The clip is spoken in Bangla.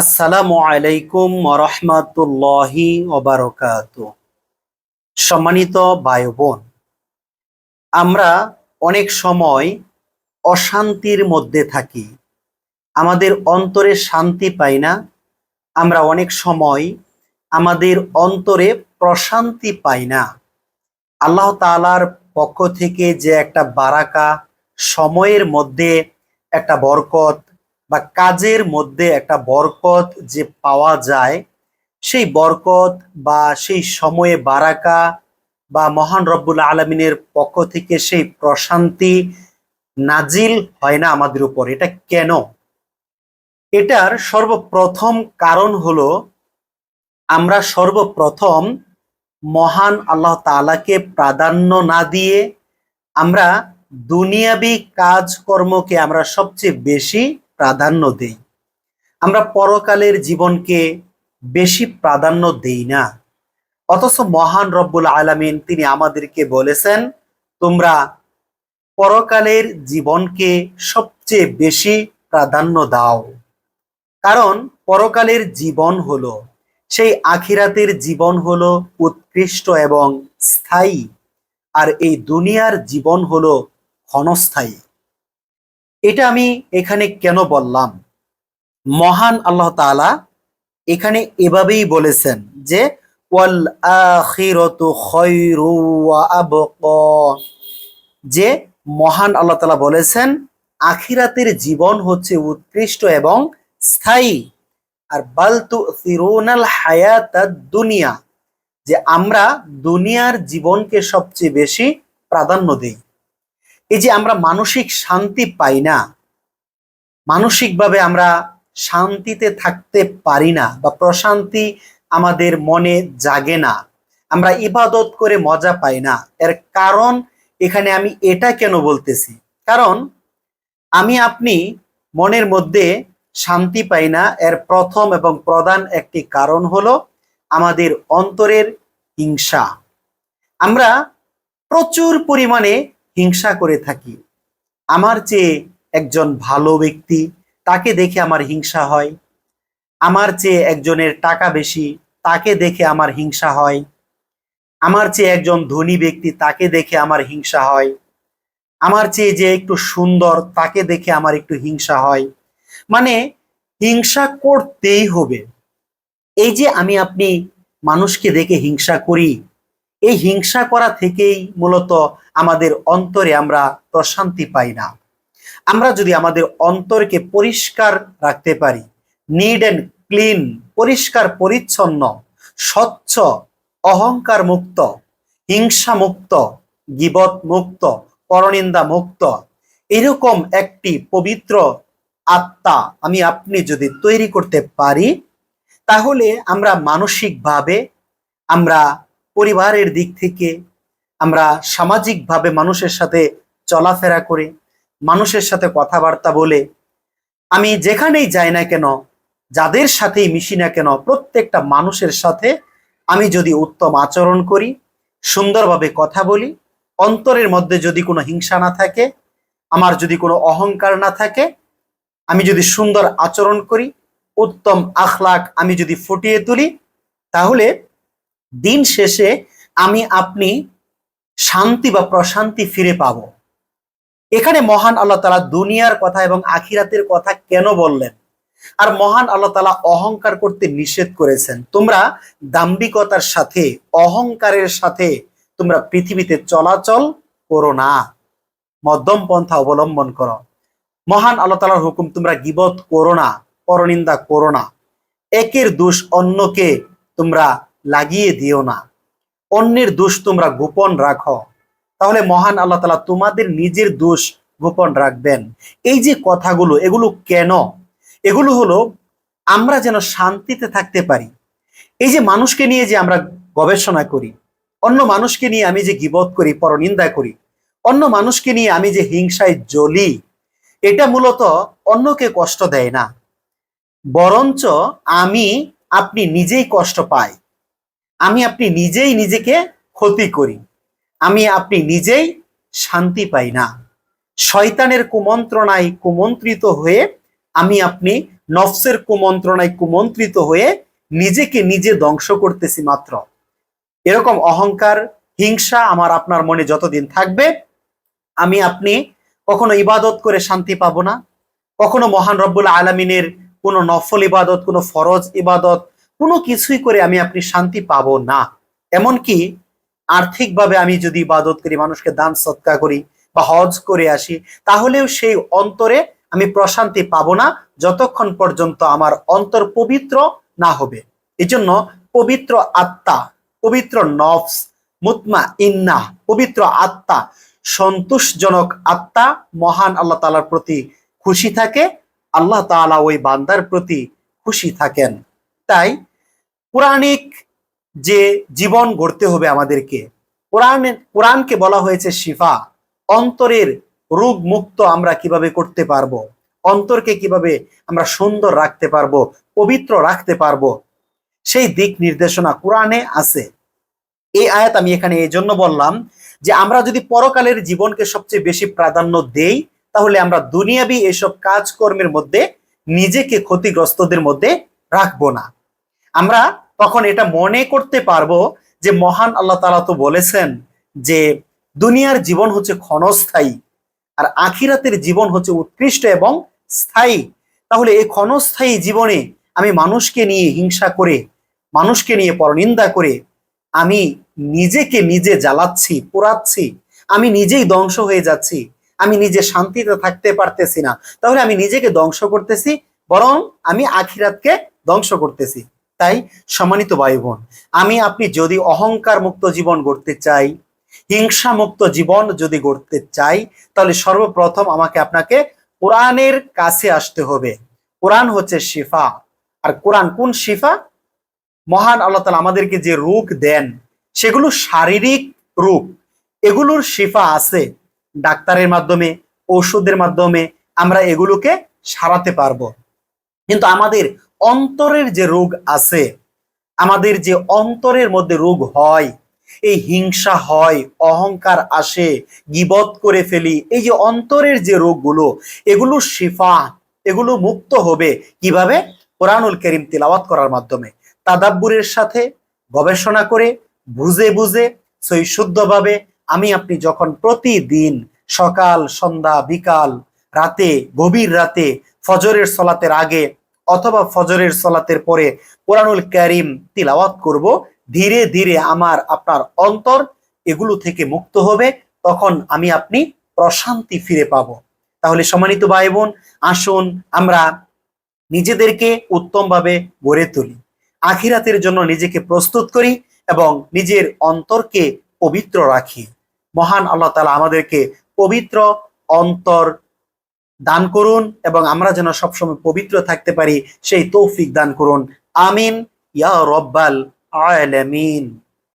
আসসালামু আলাইকুম রহমাতুল্লাহি ওবারকাত। সম্মানিত ভাই বোন আমরা অনেক সময় অশান্তির মধ্যে থাকি, আমাদের অন্তরে শান্তি পাই না, আমরা অনেক সময় আমাদের অন্তরে প্রশান্তি পাই না। আল্লাহ তাআলার পক্ষ থেকে যে একটা বারাকা সময়ের মধ্যে একটা বরকত বা কাজের মধ্যে একটা বরকত যে পাওয়া যায়, সেই বরকত বা সেই সময়ে বারাকা বা মহান রব্বুল আলমিনের পক্ষ থেকে সেই প্রশান্তি নাজিল হয় না আমাদের উপর। এটা কেন? এটার সর্বপ্রথম কারণ হলো, আমরা সর্বপ্রথম মহান আল্লাহ তাআলাকে প্রাধান্য না দিয়ে আমরা দুনিয়াবি কাজকর্মকে আমরা সবচেয়ে বেশি প্রাধান্য দেই। আমরা পরকালের জীবনকে বেশি প্রাধান্য দেই না। অথচ মহান রব্বুল আলামিন তিনি আমাদেরকে বলেছেন, তোমরা পরকালের জীবনকে সবচেয়ে বেশি প্রাধান্য দাও। কারণ পরকালের জীবন হলো, সেই আখিরাতের জীবন হলো উৎকৃষ্ট এবং স্থায়ী। আর এই দুনিয়ার জীবন হলো ক্ষণস্থায়ী। এটা আমি এখানে কেন বললাম? মহান আল্লাহ তাআলা এখানে এভাবেই বলেছেন যে, ওয়াল যে মহান আল্লাহ তাআলা বলেছেন, আখিরাতের জীবন হচ্ছে উৎকৃষ্ট এবং স্থায়ী। আর, বাল তুসিরুনাল হায়াতাদ দুনিয়া যে আমরা দুনিয়ার জীবনকে সবচেয়ে বেশি প্রাধান্য দেই। এই যে আমরা মানসিক শান্তি পাই না, মানসিকভাবে আমরা শান্তিতে থাকতে পারি না বা প্রশান্তি আমাদের মনে জাগে না, আমরা ইবাদত করে মজা পাই না। এর কারণ এখানে আমি এটা কেন বলতেছি? কারণ আমি, আপনি মনের মধ্যে শান্তি পাই না, এর প্রথম এবং প্রধান একটি কারণ হলো আমাদের অন্তরের হিংসা। আমরা প্রচুর পরিমাণে হিংসা করে থাকি। আমার চেয়ে একজন ভালো ব্যক্তি, তাকে দেখে আমার হিংসা হয়। আমার চেয়ে একজনের টাকা বেশি, তাকে দেখে আমার হিংসা হয়। আমার চেয়ে একজন ধনী ব্যক্তি, তাকে দেখে আমার হিংসা হয়। আমার চেয়ে যে একটু সুন্দর, তাকে দেখে আমার একটু হিংসা হয়। মানে হিংসা করতেই হবে। এই যে আমি আপনি মানুষকে দেখে হিংসা করি এই হিংসা করা থেকেই মূলত আমাদের অন্তরে আমরা প্রশান্তি পাই না। আমরা যদি আমাদের অন্তরকে পরিষ্কার রাখতে পারি নিড অ্যান্ড ক্লিন পরিষ্কার, পরিচ্ছন্ন, স্বচ্ছ, অহংকার মুক্ত, হিংসা মুক্ত, গিবত মুক্ত, পরনিন্দা মুক্ত, এরকম একটি পবিত্র আত্মা আমি আপনি যদি তৈরি করতে পারি, তাহলে আমরা মানসিকভাবে আমরা পরিবারের দিক থেকে আমরা সামাজিকভাবে মানুষের সাথে চলাফেরা করে, মানুষের সাথে কথাবার্তা বলে। আমি যেখানেই যাই না কেন, যাদের সাথেই মিশি না কেন, প্রত্যেকটা মানুষের সাথে আমি যদি উত্তম আচরণ করি, সুন্দরভাবে কথা বলি, অন্তরের মধ্যে যদি কোনো হিংসা না থাকে, আমার যদি কোনো অহংকার না থাকে, আমি যদি সুন্দর আচরণ করি, উত্তম আখলাক আমি যদি ফুটিয়ে তুলি, তাহলে দিন শেষে আমি আপনি শান্তি বা প্রশান্তি ফিরে পাব। এখানে মহান আল্লাহ তালা দুনিয়ার কথা এবং আখিরাতের কথা কেন বললেন? আর মহান আল্লাহ তালা অহংকার করতে নিষেধ করেছেন। তোমরা দাম্ভিকতার সাথে, অহংকারের সাথে তোমরা পৃথিবীতে চলাচল করো না। মধ্যম পন্থা অবলম্বন করো। মহান আল্লাহ তালার হুকুম তোমরা গিবত করো না, পরনিন্দা করো না। একের দোষ অন্যকে তোমরা লাগিয়ে দিও না। অন্যের দোষ তোমরা গোপন রাখো। তাহলে মহান আল্লাহ তালা তোমাদের নিজের দোষ গোপন রাখবেন। এই যে কথাগুলো, এগুলো কেন? এগুলো হলো, আমরা যেন শান্তিতে থাকতে পারি। এই যে মানুষকে নিয়ে যে আমরা গবেষণা করি, অন্য মানুষকে নিয়ে আমি যে গিবত করি, পরনিন্দা করি, অন্য মানুষকে নিয়ে আমি যে হিংসায় জ্বলি, এটা মূলত অন্যকে কষ্ট দেয় না। বরঞ্চ আমি, আপনি নিজেই কষ্ট পাই আমি আপনি নিজেই নিজেকে ক্ষতি করি। আমি আপনি নিজেই শান্তি পাই না। শয়তানের কুমন্ত্রণায় কুমন্ত্রিত হয়ে আমি আপনি নফসের কুমন্ত্রণায় কুমন্ত্রিত হয়ে নিজেকে নিজে ধ্বংস করতেছি মাত্র। এরকম অহংকার, হিংসা আমার আপনার মনে যতদিন থাকবে, আমি আপনি কখনো ইবাদত করে শান্তি পাবো না। কখনো মহান রব্বুল আলমিনের কোনো নফল ইবাদত, কোনো ফরজ ইবাদত কোনো কিছুই করে আমি আপনি শান্তি পাবো না। এমনকি আর্থিকভাবে আমি যদি ইবাদত করি মানুষকে দান সৎকা করি বা হজ করে আসি, তাহলেও সেই অন্তরে আমি প্রশান্তি পাবো না যতক্ষণ পর্যন্ত আমার অন্তর পবিত্র না হবে। এই জন্য পবিত্র আত্মা, পবিত্র নফস মুতমা ইন্না পবিত্র আত্মা, সন্তোষজনক আত্মা মহান আল্লাহ তালার প্রতি খুশি থাকে, আল্লাহ তাআলা ওই বান্দার প্রতি খুশি থাকেন। তাই পুরাণিক যে জীবন গড়তে হবে আমাদেরকে কোরআন কোরআনকে বলা হয়েছে শিফা, অন্তরের রোগ মুক্ত আমরা কীভাবে করতে পারব, অন্তরকে কীভাবে আমরা সুন্দর রাখতে পারব, পবিত্র রাখতে পারব, সেই দিক নির্দেশনা কোরআনে আছে। এই আয়াত আমি এখানে এই জন্য বললাম যে আমরা যদি পরকালের জীবনকে সবচেয়ে বেশি প্রাধান্য দেই, তাহলে আমরা দুনিয়াবি এসব কাজকর্মের মধ্যে নিজেকে ক্ষতিগ্রস্তদের মধ্যে রাখব না। আমরা তখন এটা মনে করতে পারব যে মহান আল্লাহ তালা তো বলেছেন যে দুনিয়ার জীবন হচ্ছে ক্ষণস্থায়ী আর আখিরাতের জীবন হচ্ছে উৎকৃষ্ট এবং স্থায়ী। তাহলে এই ক্ষণস্থায়ী জীবনে আমি মানুষকে নিয়ে হিংসা করে, মানুষকে নিয়ে পরনিন্দা করে আমি নিজেকে নিজে জ্বালাচ্ছি, পোড়াচ্ছি, আমি নিজেই ধ্বংস হয়ে যাচ্ছি, আমি নিজে শান্তিতে থাকতে পারতেছি না। তাহলে আমি নিজেকে ধ্বংস করতেছি, বরং আমি আখিরাতকে ধ্বংস করতেছি। তাই সম্মানিত ভাই বোন আমি আপনি যদি অহংকার মুক্ত জীবন গড়তে চাই, হিংসা মুক্ত জীবন যদি গড়তে চাই, তাহলে সর্বপ্রথম আমাকে আপনাকে কোরআনের কাছে আসতে হবে। কোরআন হচ্ছে শিফা। আর কোরআন কোন শিফা? মহান আল্লাহ তালা আমাদেরকে যে রোগ দেন, সেগুলো শারীরিক রূপ। এগুলোর শিফা আছে ডাক্তারের মাধ্যমে, ওষুধের মাধ্যমে আমরা এগুলোকে সারাতে পারব। কিন্তু আমাদের অন্তরের যে রোগ আছে, আমাদের যে অন্তরের মধ্যে রোগ হয়, এই হিংসা হয়, অহংকার আসে, গিবত করে ফেলি, এই যে অন্তরের যে রোগগুলো, এগুলো শিফা, এগুলো মুক্ত হবে কীভাবে? কোরআনুল করিম তিলাওয়াত করার মাধ্যমে। তাদাব্বুরের সাথে গবেষণা করে, বুঝে বুঝে, সই শুদ্ধভাবে আমি আপনি যখন প্রতিদিন সকাল, সন্ধ্যা, বিকাল, রাতে, গভীর রাতে, ফজরের সলাতের আগে অথবা ফজরের সলাতের পরে কোরআনুল ক্যারিম তিলাওয়াত করব, ধীরে ধীরে আমার, আপনার অন্তর এগুলো থেকে মুক্ত হবে, তখন আমি আপনি প্রশান্তি ফিরে পাব। তাহলে সম্মানিত ভাই বোন আসুন আমরা নিজেদেরকে উত্তমভাবে গড়ে তুলি। আখিরাতের জন্য নিজেকে প্রস্তুত করি এবং নিজের অন্তরকে পবিত্র রাখি। মহান আল্লাহ তালা আমাদেরকে পবিত্র অন্তর দান করুন এবং আমরা যেন সবসময় পবিত্র থাকতে পারি, সেই তৌফিক দান করুন। আমিন। ইয়া রব্বাল আলামিন।